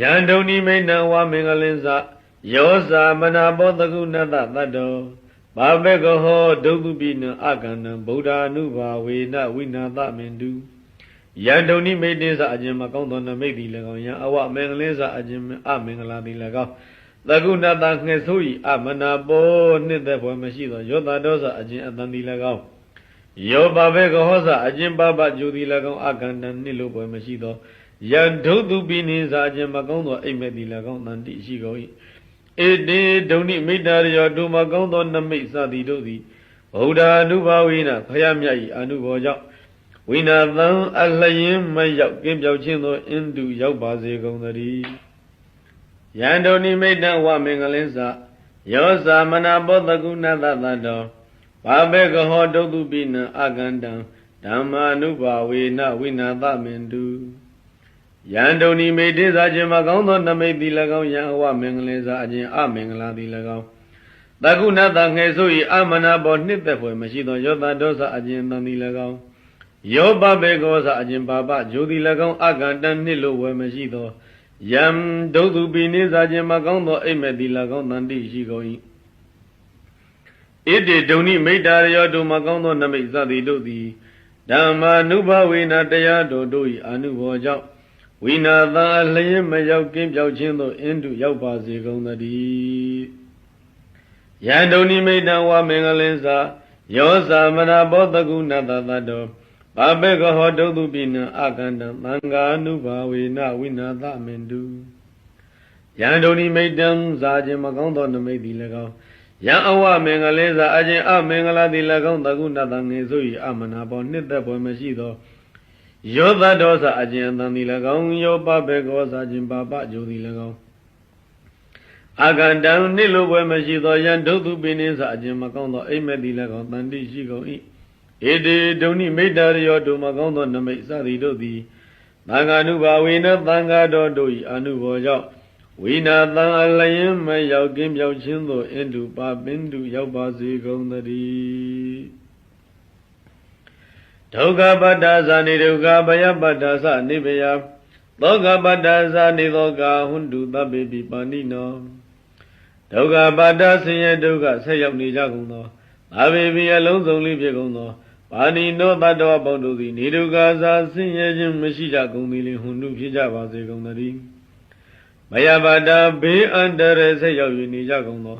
ယန္တုန်နိမိတ်နံဝမင်္ဂလင်းစယောဇာမနာဘောတကုဏတတတ္တောဘာဘေကဟောဒုက္ခပိနအကန္နံဗုဒ္ဓ ानु ဘာဝေနဝိနာသမင်တုယန္တုန်နိမိတ်တင်စအခြင်းမကောင်းသောနမိတ်သည်၎င်းယံအဝမင်္ဂလင်းစအခြင်းအမင်္ဂလာသည်၎င်းတကုဏတငှက်ဆိုးဤအမနာဘောနှစ်သက်ဘွယ်မရှိသောယောတာဒောစအခြင်းအတန်သည်၎င်းယောဘာဘေကဟောစအခြင်းပပဂျူသည်၎င်းအကန္နံနှစ်လိုဘွယ်မရှိသော ယံဒုတုပိနိစာအခြင်းမကောင်းသောအိမ်မက်သည်၎င်းတန်တိရှိကုန်၏ဧတေဒုန်နိမိတ္တရယောဒုမကောင်းသောနမိတ်စသည်တို့သည်ဗုဒ္ဓ ानु ဘာဝိနဖယားမြတ်၏အနုဘောကြောင့်ဝိနာသံအလျင်မရောက်ကင်းပြောက်ခြင်းသောအင်းတုရောက်ပါစေကုန်သတည်းယန္တုန်နိမိတ္တဝမင်္ဂလင်းစယောဇာမနာဘောတကုဏတတတ္တောဘာဘေကဟောဒုတုပိနအကန္တံဓမ္မာနုဘာဝေနဝိနာသမင်တု ယန္တုန်နိမိတ်တေသာခြင်းမကောင်းသောနမိတ်သည်၎င်းယံအဝမင်္ဂလင်းစာအခြင်းအမင်္ဂလာသည်၎င်းတကုဏတငယ်ဆို၏အမနာဘောနှစ်သက်ဖွယ်မရှိသောယောသဒောစအခြင်းတန်သည်၎င်းယောပဘေကောစအခြင်းပါပဂျိုသည်၎င်းအကန္တနှစ်လိုဝယ်မရှိသောယံဒုသူပိနိစာခြင်းမကောင်းသောအိမ်မက်သည်၎င်းတန်တိရှိကုန်၏ဣတိဒုန်နိမိတ်တာရယောတုမကောင်းသောနမိတ်စသည်တို့သည်ဓမ္မာနုဘဝေနတရားတော်တို့၏အနုဘောကြောင့် ဝိနာသာအလျင်မရောက်ကင်းပြောက်ခြင်းသို့အင်းတုရောက်ပါစေကုန်သတည်းယန္တုန်နိမိတ်တံဝမင်္ဂလင်းစာယောဇာမနာဘောတကုဏတတတောဘာဘေကဟောဒုတုပိနံအကန္တံသံဃာနုဘာဝေနဝိနာသမင်တုယန္တုန်နိမိတ်တံဇာခြင်းမကောင်းသောနမိတ်သည်၎င်းယံအဝမင်္ဂလင်းစာအခြင်းအမင်္ဂလာသည်၎င်းတကုဏတငေဆို၏အမနာဘောနှစ်သက်ဖွယ်မရှိသော ယောသဒောစအကျဉ်အတန်ဒီ၎င်းယောပဘေကောစာခြင်းပါပဂျိုဒီ၎င်းအာကန္တံနိလိုပွဲမရှိသောယံဒုတုပိနိစအကျဉ်မကောင်းသောအိမ်မက်ဒီ၎င်းတန်တိရှိကုန်၏ဧတေဒုန်နိမိတ္တရယောဒုမကောင်းသောနမိတ်စသည်တို့သည်သံဃာနုဘာဝေနသံဃာတော်တို့၏အနုဘောကြောင့်ဝိနာသံအလျင်မရောက်ကင်းပြောက်ခြင်းသို့အင်တုပါပင်တုရောက်ပါစေကုန်သတည်း ဒုက္ခပတ္တာဇာနိဒုက္ခဘယပတ္တာသနိဗယသောကပတ္တာဇာနိသောကဟွန္တုသဗ္ဗေပိပါဏိနောဒုက္ခပတ္တာဆင်းရဲဒုက္ခဆက်ရောက်နေကြကုန်သောအဘေဘိအလုံးစုံလေးဖြစ်ကုန်သောပါဏိနောတတ္တဝပေါင်းတို့သည်နေဒုက္ခဇာဆင်းရဲခြင်းမရှိကြကုန်သည်လေဟွန္တုဖြစ်ကြပါစေကုန်သတည်းမယပါတာဘေးအန္တရာယ်ဆက်ရောက်၍နေကြကုန်သော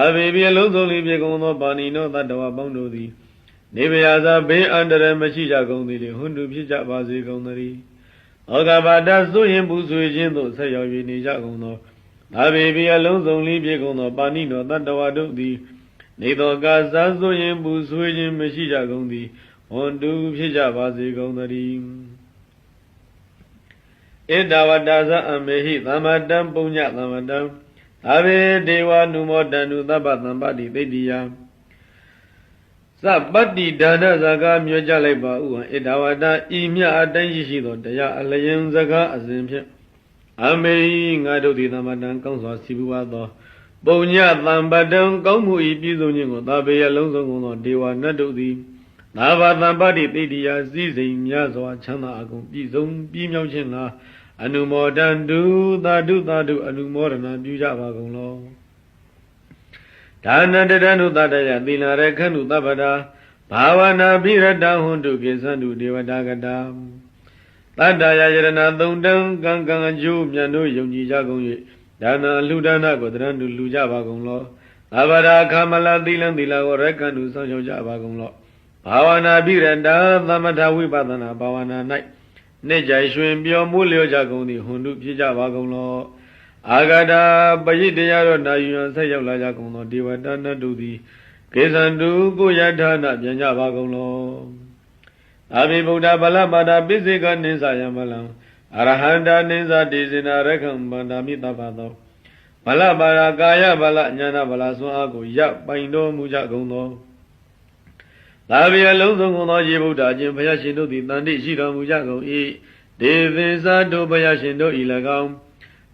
အဘေဘိအလုံးစုံလေးဖြစ်ကုန်သောပါဏိနောတတ္တဝပေါင်းတို့သည် နေဗျာသာဘေးအန္တရာယ်မရှိကြကုန်သည်လေဟွန်းတုဖြစ်ကြပါစေကုန်သတည်းဩဃဘာဒသို့ရင်ပူဆွေခြင်းသို့ဆက်ရောက်၍နေကြကုန်သောဒါဘေဘီအလုံးစုံလေးပြေကုန်သောပါဏိနောတတ္တဝါတို့သည် နေသောကာသာသို့ရင်ပူဆွေခြင်းမရှိကြကုန်သည်ဟွန်းတုဖြစ်ကြပါစေကုန်သတည်းဧတဝတ္တသအမေဟိသမ္မတံပုညသမ္မတံသာဘေဒေဝနုမောတန္တုသဗ္ဗသံပတိသိတ္တိယ သပတ္တိဒါနဇကားမြေကြလိုက်ပါဥဟံဧတဝတ္တဤမြအတိုင်းရှိရှိသောတရားအလျင်စကားအစဉ်ဖြင့်အမေငါတို့သည်သမ္မတံကောင်းစွာစီပူပါသောပုံညသံပတံကောင်းမှုဤပြည့်စုံခြင်းကိုသာပေရလုံးစုံကုန်သောဒေဝနတ်တို့သည်သာဘာသံပတိတိတိယစည်းစိမ်များစွာချမ်းသာအကုန်ပြည့်စုံပြည့်မြောက်ခြင်းလားအနုမောဒန္တုသာဓုသာဓုအနုမောဒနာပြုကြပါကုန်လော ဒါနတရဏုတတယသီလာရခဏုသဗ္ဗတာဘာဝနာပိရတဟွန်တုကေသန္တုဒေဝတာကတာတတ္တယယရဏသုံတံကံကံအကျိုးမြတ်တို့ယုံကြည်ကြကုန်၍ဒါနလူဒါနကိုတရဏတုလူကြပါကုန်လောသဗ္ဗရာခမလသီလံသီလာကိုရကံတုဆောင်ရှောက်ကြပါကုန်လောဘာဝနာပိရတသမထဝိပဿနာဘာဝနာ၌နှစ်ကြိုင်ရွှင်ပြောမှုလျော့ကြကုန်သည်ဟွန်တုဖြစ်ကြပါကုန်လော အာဂတာပရိတရားတော်နာယူရန်ဆက်ရောက်လာကြကုန်သောဒေဝတာနတ်တို့သည်ကေသန္တုကိုယထာနာပြန်ကြပါကုန်လောအာဘိဗုဒ္ဓဗလပါဒပိစိကနိသယမလံအရဟန္တာနိသတိစေနာရခံဗန္ဒာမိတပသောဗလပါဒကာယဗလညာနာဗလဆွမ်းအားကိုရပိုင်တော်မူကြကုန်သောသာဘိအလုံးစုံကုန်သောယေဗုဒ္ဓအရှင်ဘုရားရှင်တို့သည်တန်တိရှိတော်မူကြကုန်၏ဒေဝိဇာတို့ဘုရားရှင်တို့၏၎င်း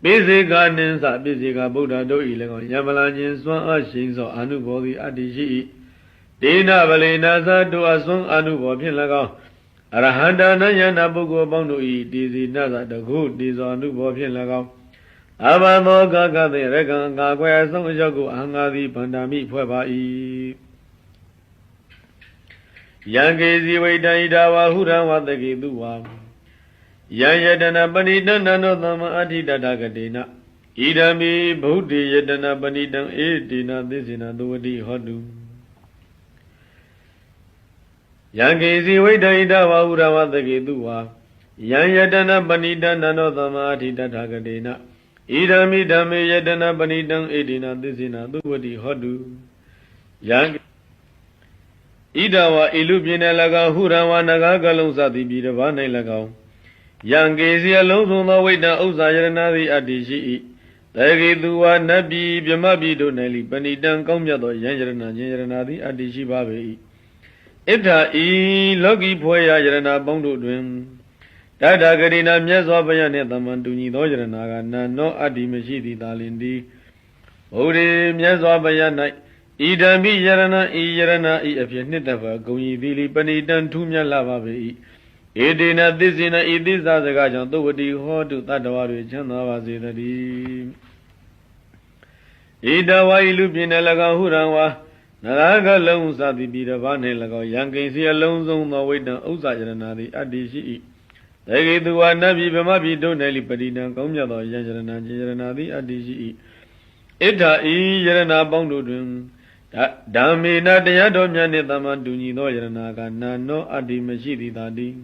ပိစေကနိသပိစေကဗုဒ္ဓတို့၏၎င်းယမလာခြင်းစွမ်းအားရှိသောအနုဘောသည်အတ္တိရှိ၏ဒေနဗလေနာသတို့အစွမ်းအနုဘောဖြင့်၎င်းအရဟန္တာနယနာပုဂ္ဂိုလ်ပေါင်းတို့၏ဒီစီနသတကုဒီဇောအနုဘောဖြင့်၎င်းအဘသောကကတိရကံကာကွယ်အဆုံးအရောက်ကိုအဟံငါသည်ဗန္ဒာမိဖွဲ့ပါ၏ယံကေစီဝိတံဣဒဝါဟုရံဝတကေတုဝါ ယံယတနာပဏိတနန္တောသမ္မာအဋ္ဌိတတကတိနဣဒံမိဗုဒ္ဓေယတနာပဏိတံဧတေနသစ္စေနသဝတိဟောတုယံကေစီဝိတံဣဒဝါဟုရံဝတကေတုဝါယံယတနာပဏိတနန္တောသမ္မာအဋ္ဌိတတကတိနဣဒံမိဓမ္မေယတနာပဏိတံဧတေနသစ္စေနသဝတိဟောတုယံဣဒဝါဣလူပြင်း၌၎င်းဟုရံဝါနဂါကလုံးစသည်ပြည်တစ်ပါး၌၎င်း ယံကေစီအလုံးစုံသောဝိတ္တဥစ္စာယရဏသည်အတ္တိရှိ၏တေဂေသူဝါနတ်ပြည်မြမပြည်တို့၌လိပဏိတံကောင်းမြတ်သောယံယရဏခြင်းယရဏသည်အတ္တိရှိပါပေ၏ဣဒ္ဓဤလောကီဖွယ်ရာယရဏပေါင်းတို့တွင်တတဂရိနာမြတ်စွာဘုရားနှင့်သမန်တူညီသောယရဏကနာနောအတ္တိမရှိသည်သာလင်သည်ဘုရားမြတ်စွာဘုရား၌ဣဒံမိယရဏဤယရဏဤအဖြစ်နှစ်သက်ပါဂုံဤသီလီပဏိတံထူးမြတ်လာပါပေ၏ ဧတေနသစ္စေနဤသစ္စာစကားကြောင့်သုဝတိဟောတုတတ္တဝါတွေချမ်းသာပါစေတည်းဣဒဝါဤလူပြင်း၌၎င်းဟုရံဝါနရကလုံးစသည်ပြည်တစ်ပါးနှင့်၎င်းယံကိစီအလုံးစုံသောဝိတ္တဥစ္စာယရဏသည်အတ္တိရှိ၏တေဂေသူဝါနတ်ပြည်ဗမပြည်တို့၌လိပတိတံကောင်းမြတ်သောယံယရဏခြင်းယရဏသည်အတ္တိရှိ၏ဣဒ္ဓဤယရဏပေါင်းတို့တွင်ဓမ္မေနတရားတော်မြတ်နှင့်သမန်တူညီသောယရဏကနာနောအတ္တိမရှိသည်သာတည်း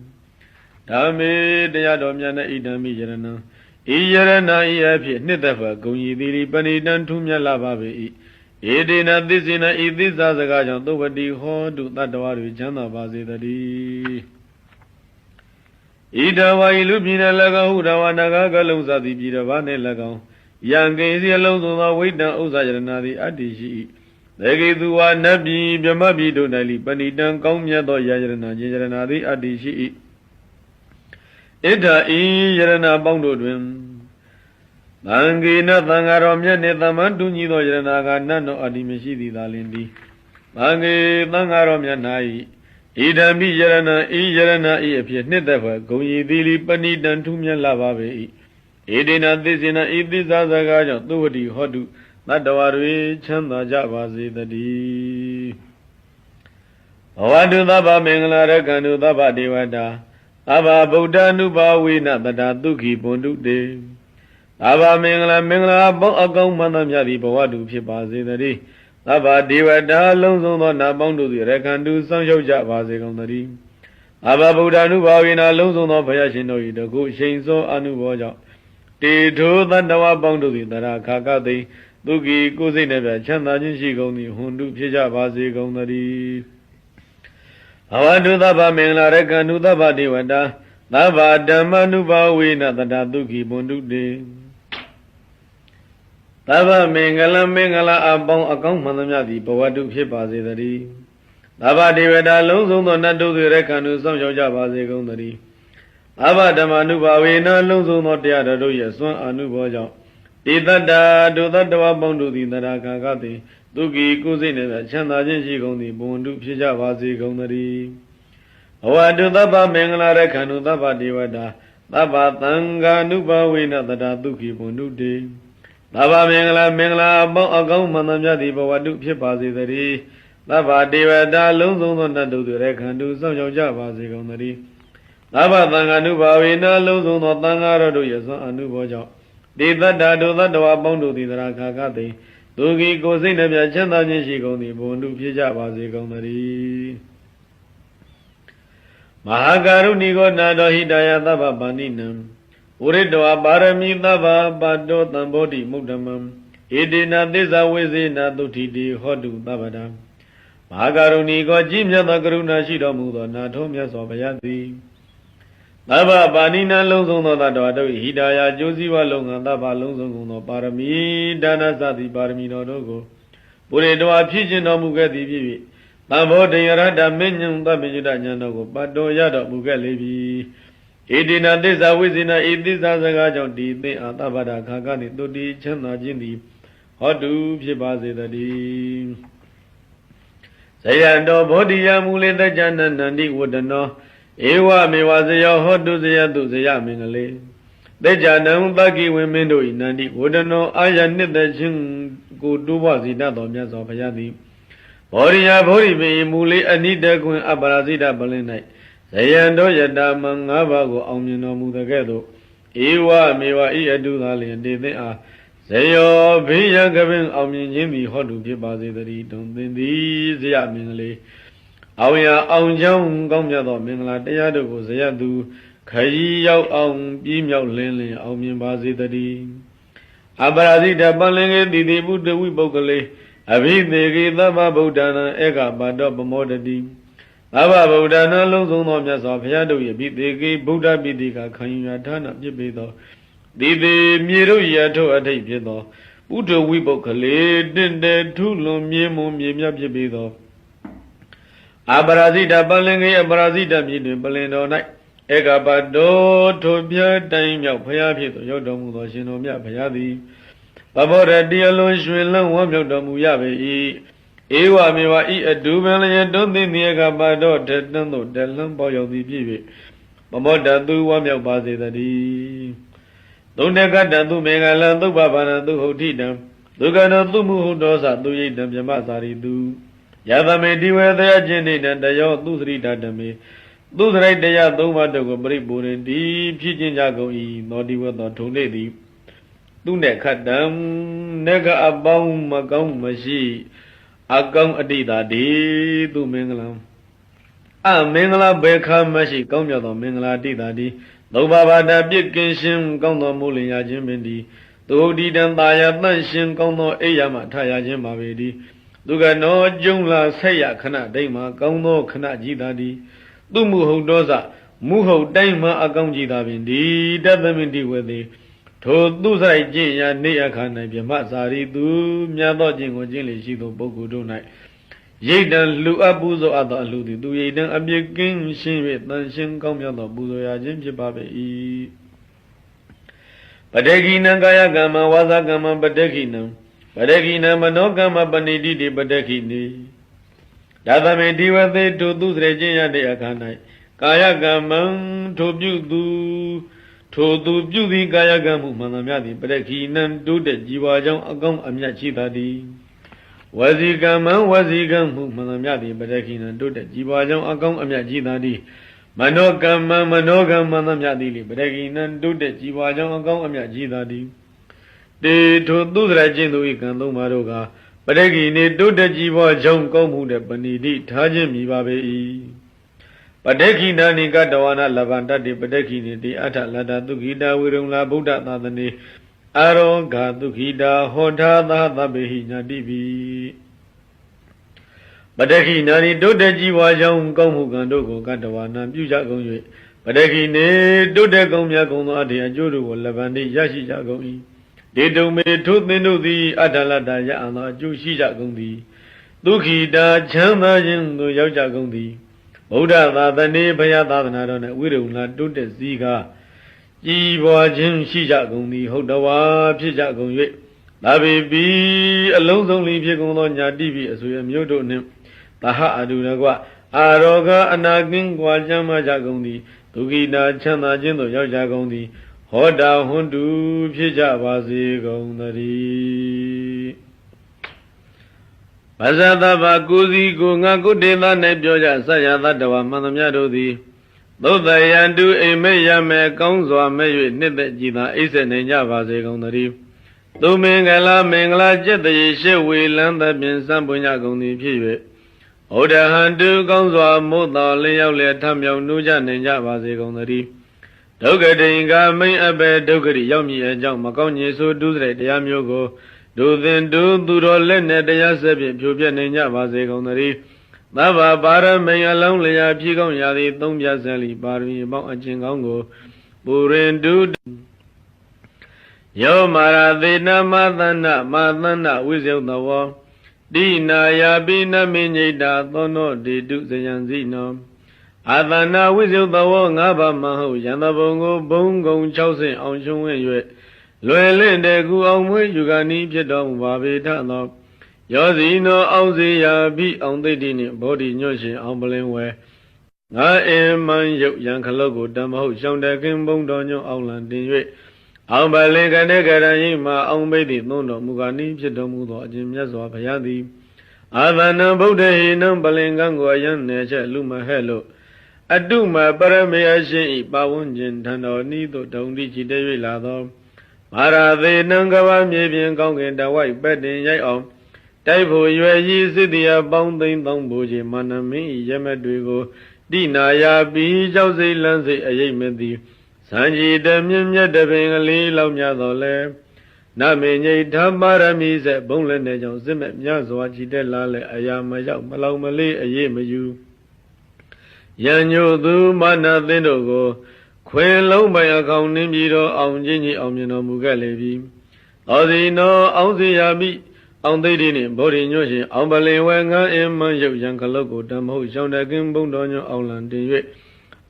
ဓမ္မေတရားတော်မြတ်နှင့်ဣဒံမိယရဏဤယရဏဤအဖြစ်နှစ်သက်ဖွယ်ဂုံဤသည်ပဏိတံထူးမြတ်လာပါပေ၏ဧတေနသစ္စေနဤသစ္စာစကားကြောင့်သုဝတိဟောတုတတ္တဝါတွေချမ်းသာပါစေတည်းဣဒဝါဤလူပြည်၌၎င်းဟုဒဝနာဂကလုံးစသည်ပြည်တစ်ပါးနှင့်၎င်းယံကိစီအလုံးစုံသောဝိတ္တဥစ္စာယရဏသည်အတ္တိရှိ၏သေကေသူဝါနတ်ပြည်မြမပြည်တို့၌လိပဏိတံကောင်းမြတ်သောယရဏခြင်းယရဏသည်အတ္တိရှိ၏ ဣဒ္ဓဤယရဏပေါင်းတို့တွင်သံဃေနသံဃာတော်မြတ်နှင့်သမန်တူညီသောယရဏကနတ်တော်အတ္တိမရှိသည်သာလင်သည်သံဃေသံဃာတော်မြတ်၌ဣဒံပိယရဏဤယရဏဤအဖြစ်နှစ်သက်ဖွယ်ဂုံရည်သီလီပဏိတံထူးမြတ်လာပါပေ၏ဣဒေနသစ္စေနဤသစ္စာစကားကြောင့်သုဝတိဟောတုတတ္တဝါတွေချမ်းသာကြပါစေတည်းဘဝတုသဗ္ဗမင်္ဂလာရကံတုသဗ္ဗဒေဝတာ သဗ္ဗဗုဒ္ဓ ानु ဘာဝေနတတာဒုက္ခိပွန်တုတေသဗ္ဗမင်္ဂလာမင်္ဂလာပေါင်းအကောင်းမှန်သမျှသည်ဘဝတုဖြစ်ပါစေတည်းသဗ္ဗဒေဝတာလုံးစုံသောနာပေါင်းတို့သည်ရကံတုစောင့်ရှောက်ကြပါစေကုန်သတည်းအဘဗုဒ္ဓ ानु ဘာဝေနလုံးစုံသောဘုရားရှင်တို့၏တကုရှိန်စောအနုဘောကြောင့်တေထိုသတ္တဝါပေါင်းတို့သည်တရာခါကသိသူကီကိုယ်စိတ်နဲ့ပြချမ်းသာခြင်းရှိကုန်သည်ဟွန်တုဖြစ်ကြပါစေကုန်သတည်း အဝတုသဗ္ဗမင်္ဂလာရကံတုသဗ္ဗဒေဝတာသဗ္ဗဓမ္မနုဘာဝေနတတသုခိဘွန်တုတေသဗ္ဗမင်္ဂလမင်္ဂလာအပေါင်းအကောင်းမှန်သမျှသည်ဘဝတုဖြစ်ပါစေတည်းသဗ္ဗဒေဝတာလုံးစုံသောနတ်တို့ရကံတုစောင့်ရှောက်ကြပါစေကုန်သတည်းအဘဓမ္မနုဘာဝေနလုံးစုံသောတရားတော်တို့ရဲ့စွမ်းအနုဘောကြောင့်ဣတတ္တာဒုသတ္တဝပေါင်းတို့သည်တရာခါကတိ သူကီကိုယ်စိတ်နှင့်ချမ်းသာခြင်းရှိကုန်သည်ဘုံတုဖြစ်ကြပါစေကုန်သတည်းဘဝတုသဗ္ဗမင်္ဂလာရခန္တုသဗ္ဗဒေဝတာသဗ္ဗသံဃာနုဘဝေနတတာသူကီဘုံတုတေသဗ္ဗမင်္ဂလာမင်္ဂလာအပေါင်းအကောင်းမှန်သမျှသည်ဘဝတုဖြစ်ပါစေတည်းသဗ္ဗဒေဝတာလုံးစုံသောတတ်တို့ရခန္တုစောင့်ရှောက်ကြပါစေကုန်သတည်းသဗ္ဗသံဃာနုဘဝေနလုံးစုံသောသံဃာတော်တို့ရဲ့စွမ်းအနုဘောကြောင့်တိတတ္တာဒုသတ္တဝါပေါင်းတို့သည်သရခါကသိ သူကီကိုစိတ်နှပြချမ်းသာခြင်းရှိကုန်သည်ဘုံတုဖြစ်ကြပါစေကုန်သတည်းမဟာကာရုဏီကိုနာတော်ဟိတယသဗ္ဗပါဏိနံဝရိတောပါရမီသဗ္ဗပါတောတံဘောဓိမုဒ္ဓမံဣတိနာသစ္စာဝိဇေနာသုတိတိဟောတုသဗ္ဗတံမဟာကာရုဏီကိုကြည်မြတ်သောကရုဏာရှိတော်မူသောနာထုံးမြတ်စွာဘုရားသည် သဗ္ဗပါဏိနလုံးစုံသောတတ္တဝါတို့ဟိတာယာကျိုးစည်းဝါလုံငန်းသဗ္ဗလုံးစုံကုန်သောပါရမီဒါနသတိပါရမီတော်တို့ကိုပုရိတဝါဖြစ်ခြင်းတော်မူခဲ့သည်ဖြစ်၍သံဘောတေယရတမင်းညံသဗ္ဗညုတဉာဏ်တော်ကိုပတ်တော်ရတော်မူခဲ့လေပြီဣတိနာသစ္စာဝိဇ္ဇနာဣသစ္စာစကားကြောင့်ဒီသင်အာသဗ္ဗတာခါကနေတုတိချမ်းသာခြင်းသည်ဟောတုဖြစ်ပါစေတည်းဇယံတော်ဘောဓိယမူလေတ္ကြနန္တိဝတ္တနော ဧဝမေဝဇယောဟောတုဇယတုဇယမင်္ဂလေတေဇာနံသက္ကိဝိမင်းတို့ဤနန္တိဝဒနောအာယနှစ်သက်ခြင်းကိုတိုးပွားစေတတ်တော်မြတ်စွာဘုရားသည်ဘောရိယဘောရိပေမူလေးအနိတကွင်အပရာဇိတပလင်း၌ဇယံတော်ယတာမငါးပါးကိုအောင်မြင်တော်မူတဲ့ကဲ့သို့ဧဝမေဝဤအတုသာလျင်တေသင်အားဇယောဘေးရန်ကပင်အောင်မြင်ခြင်းသည်ဟောတုဖြစ်ပါစေတည်းတုံသင်သည်ဇယမင်္ဂလေး အောင်ရအောင်ချောင်းကောင်းမြတ်သောမင်္ဂလာတရားတို့ကိုဇယသူခရီးရောက်အောင်ပြီးမြောက်လင်းလင်းအောင်မြင်ပါစေတည်းအပရာဇိတပလင်္ကေတိတိဘုဒ္ဓဝိပုဂ္ဂလေအဘိသေကေသဗ္ဗဗုဒ္ဓနာဧကပါတောပမောတတိသဗ္ဗဗုဒ္ဓနာလုံးစုံသောမြတ်စွာဘုရားတို့၏အဘိသေကေဗုဒ္ဓပိတိကခံယူရာဌာနပြစ်ပေသောတိတိမြေတို့ရထုအထိတ်ဖြစ်သောဘုဒ္ဓဝိပုဂ္ဂလေတင့်တယ်ထုလွန်မြေမွန်မြေမြတ်ဖြစ်ပေသော အပရာဇိတပလင်္ကေအပရာဇိတမြေတွင်ပလင်တော်၌ဧကပတောထိုပြတိုင်းမြောက်ဘုရားဖြစ်သောရောက်တော်မူသောရှင်တော်မြတ်ဘုရားသည်ပဘောရတိအလုံးရွှင်လန်းဝမ်းမြောက်တော်မူရပေ၏ဧဝမေဝဤအတူပင်လျက်တုံးသိမြေကပတောတတန်းသို့တလန်းပေါရောက်သည်ဖြစ်၍ပမောတသူဝမ်းမြောက်ပါစေတည်းသုံးတကတသူမေဃလံသုဘဘာနသူဟုတ်တိတံဒုက္ကနောသူမှုဟုတောသသူယိတံမြမသာရိတု ယသမေတိဝေသယချင်းနေတယောသူသရိတတမေသူစရိုက်တရားသုံးပါးတို့ကိုပရိပူရင်ဒီဖြစ်ခြင်းကြကုန်၏သောတိဝတ်သောထုံလေသည်သူနဲ့ခတ်တံနေကအပေါင်းမကောင်းမရှိ အကောင်းအတိတာဒီသူမင်္ဂလံအမင်္ဂလာဘေခမရှိ ကောင်းမြတ်သောမင်္ဂလာတိတာဒီသုံးပါးပါဒပြစ်ကင်းရှင်းကောင်းသောမူလင်ရခြင်းပင်ဒီသူဒီတံတာယာတန့်ရှင်းကောင်းသောအိယာမထရခြင်းပါပေဒီ သူကနောကျုံလာဆက်ရခဏဒိမ့်မှာကောင်းသောခဏကြီးတာဒီသူမှုဟုတ်သောစမူဟုတ်တိုင်းမှာအကောင်းကြီးသာပင်ဒီတသမိတိဝေသေးထိုသူဆိုင်ကျင့်ရာနေအခါ၌မြမစာရီသူမြတ်သောကျင့်ကိုကျင့်လေရှိသောပုဂ္ဂိုလ်တို့၌ရိတ်တံလူအပ်ပူဇော်အပ်သောအလှသည်သူရိတ်တံအပြစ်ကင်းရှင်း၍တန်ရှင်းကောင်းမြတ်သောပူဇော်ရာခြင်းဖြစ်ပါပေ၏ပတေကိနံကာယကမ္မဝါစာကမ္မပတေကိနံ ပတေကိနံမနောကမ္မပဏိတိတိပတေကိနိဒါသမေဒီဝသေထိုသူစရခြင်းရတဲ့အခါ၌ကာယကမ္မံထိုပြုသူထိုသူပြုသည်ကာယကံမှုမှန်သမျှသည်ပရခိနံတိုးတဲ့ជីវာကြောင့်အကောင်းအမြတ်ရှိသာသည်ဝစီကမ္မံဝစီကံမှုမှန်သမျှသည်ပရခိနံတိုးတဲ့ជីវာကြောင့်အကောင်းအမြတ်ရှိသာသည်မနောကမ္မံမနောကမ္မသမျှသည်လေပရခိနံတိုးတဲ့ជីវာကြောင့်အကောင်းအမြတ်ရှိသာသည် တေထိုသုဒရကျင့်သူဤကံသုံးပါတို့ကပရိဂိနေတုတ္တကြီးဘောကြောင့်ကောင်းမှုတဲ့ပဏိတိထားခြင်းမိပါပေ၏ပဋိခိဏနိကတဝါနာလဗန္တတိပဋိခိနေတိအထလတ္တသုခိတာဝေရုံလာဗုဒ္ဓသာသနေအရောဂါသုခိတာဟောထာသာသဗ္ဗဟိညာတိပိပဋိခိဏနိတုတ္တကြီးဘောကြောင့်ကောင်းမှုကံတို့ကိုကတဝါနာပြုကြကုန်၍ပဋိခိနေတုတ္တကုံမြတ်ကုံသောအထေအကျိုးတို့ကိုလဗန္တိရရှိကြကုန်၏ ဒေတုံမေထိုသင်တို့သည်အထလတ္တရအံသောအကျိုးရှိကြကုန်သည်သုခိတာချမ်းသာခြင်းသို့ရောက်ကြကုန်သည်ဗုဒ္ဓသာသနေဘုရားသာသနာတော်နဲ့ဝိရုဏတုတ်တဲ့စည်းကားကြည်ပွားခြင်းရှိကြကုန်သည်ဟုတ်တော်ဝါဖြစ်ကြကုန်၍သာဘိပိအလုံးစုံလီဖြစ်ကုန်သောညာတိပိအဆွေအမျိုးတို့နှင့်သဟအတုရကွအာရောဂအနာကင်းကွာချမ်းသာကြကုန်သည်ဒုက္ခိနာချမ်းသာခြင်းသို့ရောက်ကြကုန်သည် ဟောတာဟွန်တူဖြစ်ကြပါစေကုန်သတည်းဗဇသဗ္ဗကိုစီကိုငါကုတေသ၌ပြောကြဆက်ရသတ္တဝမှန်သမျှတို့သည်သုတ်တယံတုအိမ်မေ့ရမယ်ကောင်းစွာမဲ့၍နှစ်သက်ကြည်သာအိဆက်နေကြပါစေကုန်သတည်းသူမင်္ဂလာမင်္ဂလာจิตရေရှေဝေလန်းသဖြင့်စံပွင့်ကြကုန်သည်ဖြစ်၍ဩဒဟံတုကောင်းစွာမို့တော်လင်းရောက်လျက်ထမြောင်နှူးကြနိုင်ကြပါစေကုန်သတည်း ဒုက္ခတိင်္ဂမိန်အပေဒုက္ခရိရောက်မြည်အကြောင်းမကောင်းညေဆိုဒုစရိုက်တရားမျိုးကိုဒုသင်ဒုသူတော်လက်နဲ့တရားဆက်ဖြင့်ဖြိုပြနိုင်ကြပါစေကုန်သတည်းသဗ္ဗပါရမိန်အလုံးလျာဖြည့်ကောင်းရာသည်သုံးပြဆယ်လီပါရမီပေါင်းအကျင့်ကောင်းကိုပူရင်တုယောမာရသေနမသန္နမသန္နဝိဇယသဝောတိနာယာပိနမိညိတာသောနောဒေတုဇယံစီနော အာသနာဝိဇယသဝောငါးပါးမဟုတ်ယံတဘုံကိုဘုံကုံ60အောင်ရှုံးဝင်၍လွယ်လင့်တဲ့ကူအောင်မွေးယူကနီးဖြစ်တော်မူပါပေထသောယောဇီနောအောင်စေရာပိအောင်သိတိနှင့်ဘောဓိညွတ်ရှင်အောင်ပလင်ဝဲငါအင်မန်ရုပ်ရန်ခလုတ်ကိုတမဟုတ်ရှောင်းတခင်ဘုံတော်ညွန့်အောင်လံတင်၍အောင်ပလင်ကနေကရယိမအောင်ဘိတိသွန်းတော်မူကားနိဖြစ်တော်မူသောအရှင်မြတ်စွာဘုရားသည်အာသနံဗုဒ္ဓဟိနံပလင်ကံကိုအယံနေချက်လူမဟဲ့လို့ အတုမပရမေယရှင်ဤပါဝန်းကျင်ထံတော်ဤသို့တုံတိချီတ၍လာသောမာရာသေးနံကဘာမြေပြင်ကောင်းကင်တဝိုက်ပက်တင်ရိုက်အောင်တိုက်ဖို့ရွယ်ရည်စစ်တရားပေါင်းသိမ့်သောဘူချေမာနမင်းဤရမက်တွေကိုတိနာယာပြီးကြောက်စိတ်လန်းစိတ်အရေးမသည်စံကြည်တမြင့်မြတ်တပင်ကလေးလောက်များတော်လဲနမေညိဓမ္မရမီစေဘုံလည်းနေကြောင့်စစ်မဲ့မြတ်စွာကြည်တက်လာလဲအရာမရောက်မလောင်မလေးအရေးမယူ ယံညိုသူမာနသင်းတို့ကို ခွင်လုံးပိုင်အကောင်နှင်းပြီးတော့အောင်ချင်းကြီးအောင်မြင်တော်မူခဲ့လေပြီ။သောစီနောအောင်စီယာမိအောင်သိတိနှင့်ဗောဓိညွှရှင်အောင်ပလင်ဝဲငန်းအင်းမန်းရုပ်ရံခလုတ်ကိုတမဟုတ်ရှောင်းတကင်းဘုံတော်ညွှအောင်လံတင်၍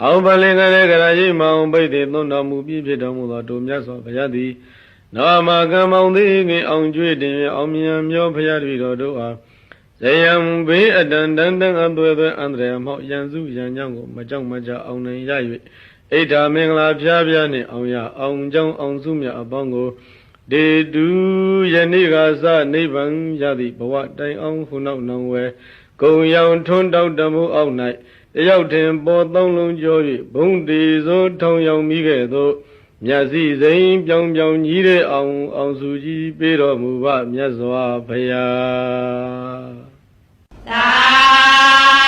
အောင်ပလင်ကလေးကရာကြီးမအောင်ပိတ်သည်သွန်တော်မူပြီးဖြစ်တော်မူသောတို့မြတ်စွာဘုရားသည်နောမကံမောင်သည်ငင်အောင်ကျွေးတင်၍အောင်မြင်မျောဘုရားတပည့်တော်တို့အား ဇယံဘေးအတန်တန်တန်အသွဲသွဲအန္တရာယ်မောက်ရန်စုရန်ကြောင့်ကိုမကြောက်မကြအောင်နိုင်ရ၍ဣဒ္ဓမင်္ဂလာဖျားဖျားနှင့်အောင်ရအောင်ကြောင်းအောင်စုမြတ်အပေါင်းကိုဒေတုယနေ့ကစနိဗ္ဗာန်ရသည့်ဘဝတိုင်အောင်ခုနောက်နောင်ဝဲဂုံရောင်ထွန်းတောက်တမှုအောက်၌တယောက်ထင်ပေါ်သုံးလုံးကျော်၍ဘုံတေသောထောင်ရောင်မိခဲ့သောမြတ်စည်းစိမ်ပြောင်ပြောင်ကြီးတဲ့အောင်အောင်စုကြီးပေးတော်မူပါမြတ်စွာဘုရား Ah!